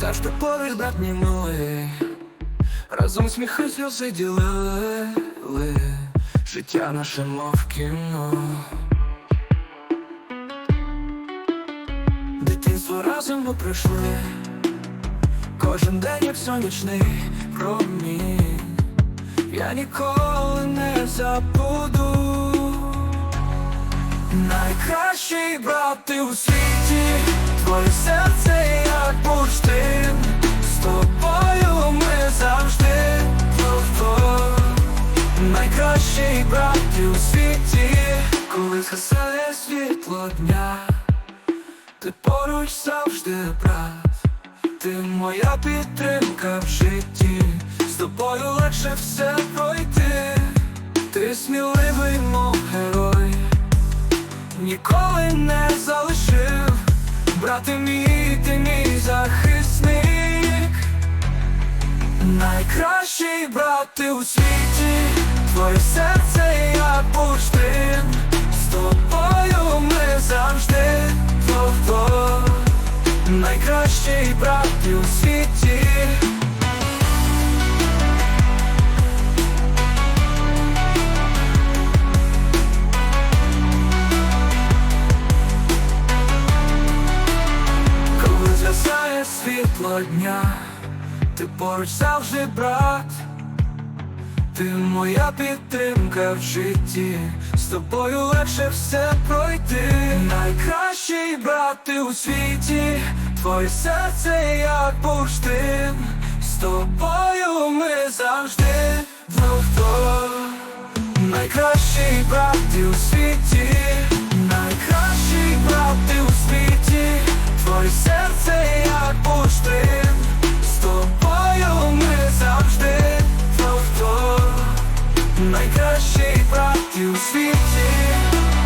завжди поруч, брат мій милий. Разом сміхи сльози ділили. Життя наше мов кіно. Дитинство разом ми пройшли. Кожен день як сонячний промінь. Я ніколи не забуду. Найкращий брат ти у світі. Твоє серце дня. Ти поруч завжди брат. Ти моя підтримка в житті. З тобою легше все пройти. Ти сміливий, мов герой. Ніколи не залишив. Брати мій, ти мій захисник. Найкращий брат ти у світі. Твоє серце як бурштин Найкращий брат у світі. Коли згасає світло дня, ти поруч завжди брат, ти моя підтримка в житті, з тобою легше все пройти. Найкращий брат ти у світі, твоє серце як бурштин, з тобою ми завжди. Вдвох. Найкращий брат ти у світі, shape brought you sweet tea.